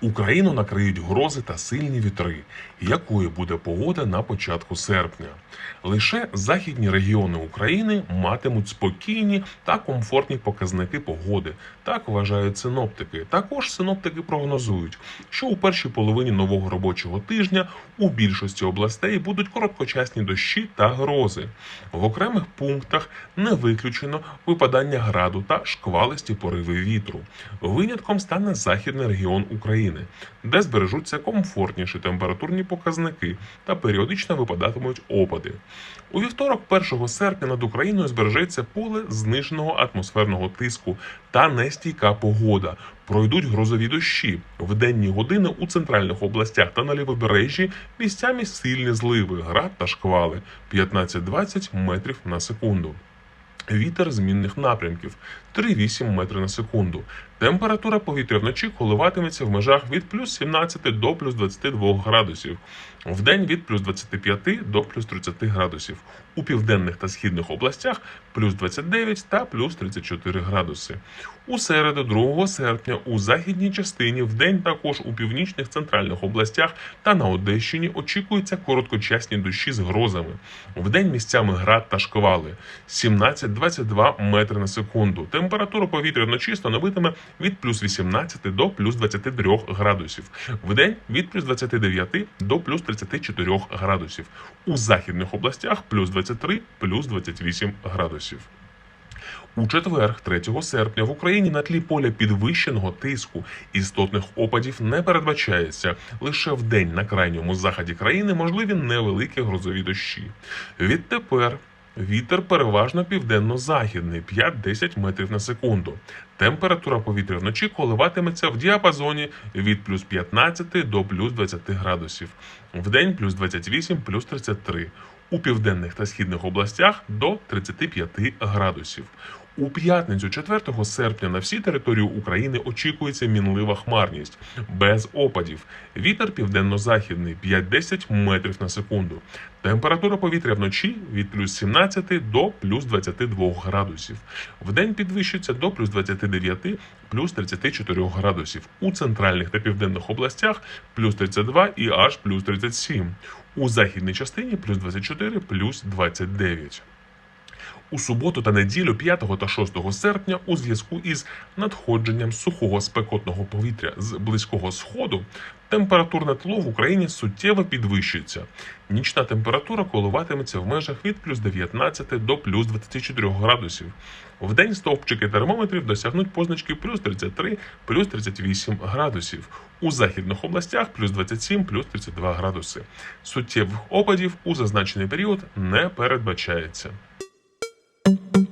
Україну накриють грози та сильні вітри. Якою буде погода на початку серпня? Лише західні регіони України матимуть спокійні та комфортні показники погоди. Так вважають синоптики. Також синоптики прогнозують, що у першій половині нового робочого тижня у більшості областей будуть короткочасні дощі та грози. В окремих пунктах не виключено випадання граду та шквалисті пориви вітру. Винятком стане західний регіон України, де збережуться комфортніші температурні показники та періодично випадатимуть опади. У вівторок, 1 серпня, над Україною збережеться поле зниженого атмосферного тиску та нестійка погода. Пройдуть грозові дощі в денні години у центральних областях та на лівобережжі місцями сильні зливи, град та шквали 15-20 метрів на секунду. Вітер змінних напрямків 3,8 метри на секунду. Температура повітря вночі коливатиметься в межах від плюс 17 до плюс 22 градусів. Вдень від плюс 25 до плюс 30 градусів. У південних та східних областях плюс 29 та плюс 34 градуси. У середу 2 серпня у західній частині вдень також у північних центральних областях та на Одещині очікуються короткочасні дощі з грозами. Вдень місцями град та шквали 17-22 метри на секунду. Температура повітря вночі становитиме від плюс 18 до плюс 23 градусів. Вдень від плюс 29 до плюс 34 градусів. У західних областях плюс 23, плюс 28 градусів. У четвер, 3 серпня, в Україні на тлі поля підвищеного тиску істотних опадів не передбачається. Лише в день на крайньому заході країни можливі невеликі грозові дощі. Відтепер вітер переважно південно-західний 5-10 метрів на секунду. Температура повітря вночі коливатиметься в діапазоні від плюс 15 до плюс 20 градусів. Вдень плюс 28, плюс 33 у південних та східних областях до 35 градусів. У п'ятницю, 4 серпня, на всій території України очікується мінлива хмарність без опадів. Вітер південно-західний 5-10 метрів на секунду. Температура повітря вночі від плюс 17 до плюс 22 градусів. Вдень підвищиться до плюс 29, плюс 34 градусів. У центральних та південних областях плюс 32 і аж плюс 37. У західній частині плюс 24, плюс 29. У суботу та неділю 5 та 6 серпня у зв'язку із надходженням сухого спекотного повітря з близького сходу температурне тло в Україні суттєво підвищується. Нічна температура коливатиметься в межах від плюс 19 до плюс 24 градусів. Вдень стовпчики термометрів досягнуть позначки плюс 33, плюс 38 градусів. У західних областях плюс 27, плюс 32 градуси. Суттєвих опадів у зазначений період не передбачається. thank you